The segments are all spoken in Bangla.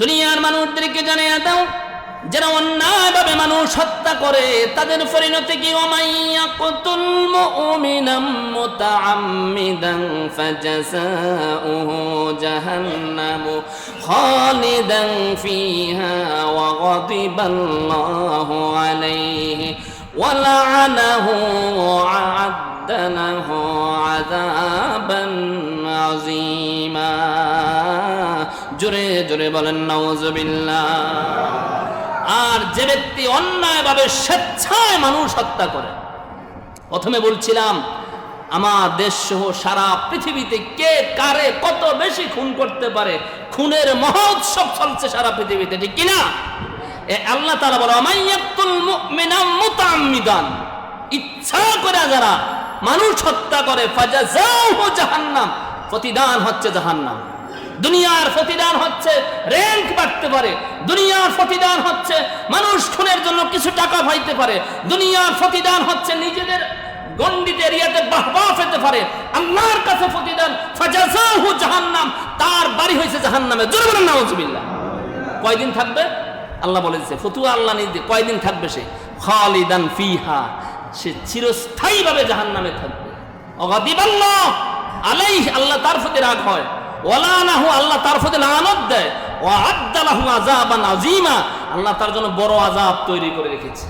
দুনিয়ার মানুষদেরকে জানিয়ে দাও যারা অন্যায়ভাবে মানুষ হত্যা করে। তাদের পরিণতি কি? ওমাইয়া কতুল মুমিনাম মুতাআম্মিদান ফাজাসাউহু জাহান্নামু খালিদান ফিহা ওয়া গাদিবাল্লাহু আলাইহি ওয়া লা'নাহু ওয়া লাহু আযাবান আযীমা। জোরে জোরে বলেন নাউজুবিল্লাহ আর যে ব্যক্তি অন্যায়ভাবে স্বেচ্ছায় মানুষ হত্যা করে, প্রথমে বলছিলাম, আমার দেশ সহ সারা পৃথিবীতে কে, কারে কত বেশি খুন করতে পারে? খুনের মহোৎসব চলছে সারা পৃথিবীতে, ঠিক কিনা এ আল্লাহ তাআলা বলে মুতাআম্মিদান। ইচ্ছা করে যারা মানুষ হত্যা করে ফাজাজাহু জাহান্নাম, প্রতিদান হচ্ছে জাহান্নাম। দুনিয়ার প্রতিদান হচ্ছে র্যাঙ্ক বাড়তে পারে, দুনিয়ার প্রতিদান হচ্ছে মানুষ খুনের জন্য কিছু টাকা পাইতে পারে, দুনিয়ার প্রতিদান হচ্ছে নিজেদের গণ্ডিত এরিয়াতে বাহবা পেতে পারে, আল্লাহর কাছে প্রতিদান, ফাজাজাহু জাহান্নাম, তার বাড়ি হয়েছে জাহান্নামে। জোরে বলেন, নাউজুবিল্লাহ। কয়দিন থাকবে? আল্লাহ বলেছে, ফতুয়া আল্লাহ নিজে কয়দিন থাকবে সে? খালিদান ফিহা, সে চিরস্থায়ীভাবে জাহান্নামে থাকবে। অগাদিবাল্লাহ, আলাইহ, আল্লাহ তার প্রতি রাগ হয়। ওয়ালানাহু আল্লাহ তার প্রতি লানত দেয়। ও আদালাহু আযাবান আযীমা, আল্লাহ তার জন্য বড় আযাব তৈরি করে রেখেছে।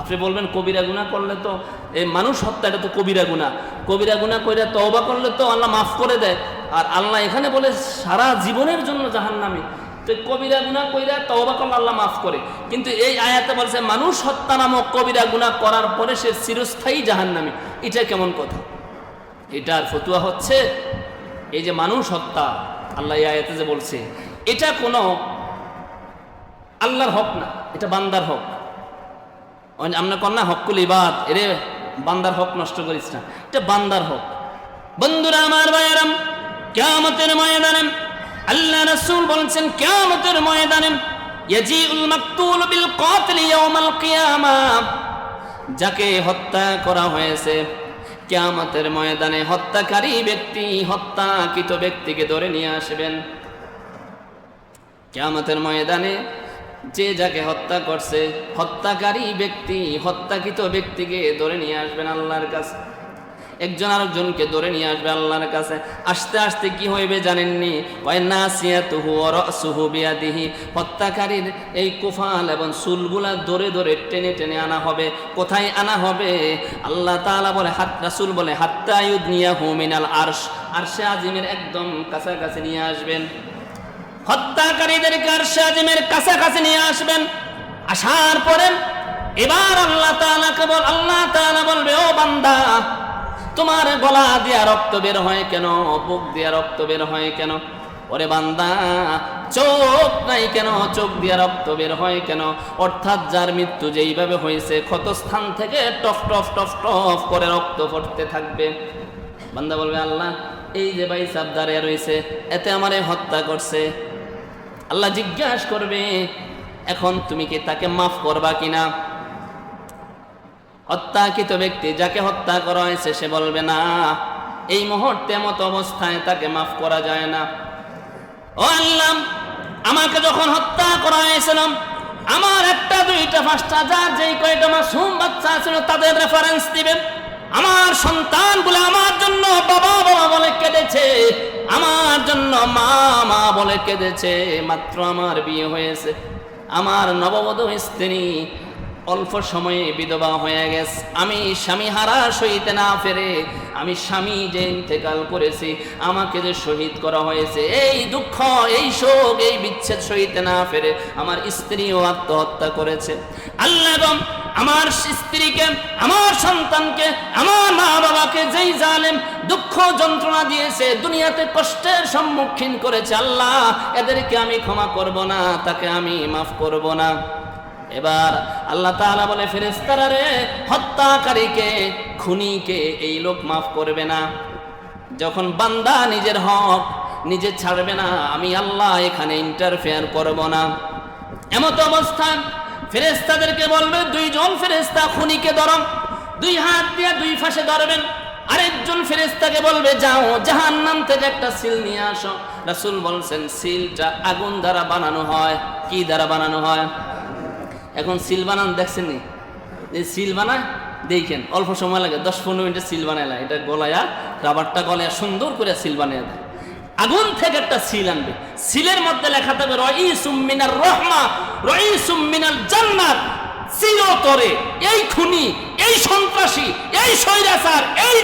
আপনি বলবেন, কবিরা গুনাহ করলে তো এই মানুষ হত্যা, এটা তো কবিরা গুনাহ। কবিরা গুনাহ করে তওবা করলে তো আল্লাহ মাফ করে দেয়। আর আল্লাহ এখানে বলে, সারা জীবনের জন্য জাহান্নামী। তো কবিরা গুনাহ কইরা তওবা করলে আল্লাহ মাফ করে। কিন্তু এই আয়াতে বলছে, মানুষ হত্যা নামক কবিরা গুনাহ করার পরে সে চিরস্থায়ী জাহান্নামী। এটা কেমন কথা? এটার ফতুয়া হচ্ছে এই যে মানুষ হত্যা, আল্লাহ এই আয়াতে যে বলছে, এটা কোনো আল্লাহর হক না, এটা বান্দার হক। আমরা কন্যা হকুল ইবাদ, এরে বান্দার হক নষ্ট করিস না, এটা বান্দার হক। বন্ধুরা আমার ভাইয়ারাম, কেয়ামতের ময়দানে আল্লাহ রাসূল বলছেন, কেয়ামতের ময়দানে ইয়াজিউল মাকতুল বিল কাতিল ইয়াউমাল কিয়ামা, যাকে হত্যা করা হয়েছে কেয়ামতের ময়দানে হত্যাকারী ব্যক্তি হত্যাকৃত ব্যক্তিকে ধরে নিয়ে আসবেন। কেয়ামতের ময়দানে যে যাকে হত্যা করছে, হত্যাকারী ব্যক্তি, হত্যাকৃত ব্যক্তিকে ধরে নিয়ে আসবেন আল্লাহর কাছে। একজন আরেকজনকে ধরে নিয়ে আসবে আল্লাহর কাছে। আসতে আসতে কি হইবে জানেননি? বিয়াদিহি। হত্যাকারীর এই কুফাল এবং চুলগুলা ধরে ধরে টেনে টেনে আনা হবে। কোথায় আনা হবে? আল্লাহ তাআলা বলে, হাত, রাসূল বলে, হাত্তা ইউদনিয়াহু মিনাল আরশ। আরশে আজিমের একদম কাছাকাছি নিয়ে আসবেন। হত্যাকারীদেরকে আরশে আজিমের কাছাকাছি নিয়ে আসবেন। আসার পরে এবার আল্লাহ তাআলাকে বল, আল্লাহ তাআলা বলবে, ও বান্দা তোমার গলা দিয়া রক্ত বের হয় কেন? বুক দিয়া রক্ত বের হয় কেন? ওরে বান্দা, চোখ নাই কেন? চোখ দিয়া রক্ত বের হয় কেন? অর্থাৎ যার মৃত্যু যেইভাবে হয়েছে, ক্ষতস্থান থেকে টফ টফ টফ টফ করে রক্ত পড়তে থাকবে। বান্দা বলবে, আল্লাহ, এই যে ভাই সাব দাঁড়িয়ে রয়েছে, এতে আমারে হত্যা করছে। আল্লাহ জিজ্ঞাসা করবে, এখন তুমি কি তাকে মাফ করবা কিনা? হত্যাকৃত ব্যক্তি যাকে হত্যা করা হয়েছে, সে বলবে, না, এই মুহূর্তে মতো অবস্থায় তাকে মাফ করা যায় না। ও আল্লাহ, আমাকে যখন হত্যা করা হয়েছিল, আমার একটা, দুইটা, পাঁচটা যার যেই কয়টা মাসুম বাচ্চা ছিল তাদের রেফারেন্স দিবেন। আমার সন্তানগুলো আমার জন্য, বাবা বাবা বলে কেঁদেছে। আমার জন্য মা মা বলে কেঁদেছে। মাত্র আমার বিয়ে হয়েছে। আমার নববধূ স্ত্রী অল্প সময়ে বিধবা হয়ে গেছে। আমি স্বামী হারা সইতে না ফেরে, আমি স্বামী যে ইন্তেকাল করেছি, আমাকে যে শহীদ করা হয়েছে, এই দুঃখ, এই শোক, এই বিচ্ছেদ সইতে না ফেরে আমার স্ত্রীও আত্মহত্যা করেছে। আল্লাহ আমার স্ত্রীকে, আমার সন্তানকে, আমার মা বাবাকে যেই জালেম দুঃখ যন্ত্রণা দিয়েছে, দুনিয়াতে কষ্টের সম্মুখীন করেছে, আল্লাহ, এদেরকে আমি ক্ষমা করব না, তাকে আমি মাফ করব না। এবার আল্লাহ তাআলা বলে ফেরেস্তারা রে, হত্যাকারীকে, খুনিকে এই লোক মাফ করবে না। যখন বান্দা নিজের হক নিজে ছাড়বে না, আমি আল্লাহ এখানে ইন্টারফেয়ার করব না। এমত অবস্থান ফেরেস্তাদেরকে বলবে, দুইজন ফেরেস্তা খুনিকে ধরম দুই হাত দিয়ে দুই ফাঁসে ধরবেন। আরেকজন ফেরেস্তাকে বলবে, যাও জাহান্নাম থেকে একটা সিল নিয়ে আসো। রাসূল বলছেন, সিলটা আগুন দ্বারা বানানো হয়। কি দ্বারা বানানো হয়? এখন সিল বানান, দেখছেন নি? যে সিল বানায়, দেখেন, অল্প সময় লাগে, দশ পনেরো মিনিটে সিল বানায় এটা গলায়া, রাবারটা গলায়া সুন্দর করে সিল বানিয়ে দেয়। আগুন থেকে একটা সিল আনবে। সিলের মধ্যে লেখা থাকবে, রইসুম মিনার রহমা, রইসুম মিনাল জান্নাত। চিরতরে এই খুনি, এই সন্ত্রাসী, এই স্বৈরাচার, এই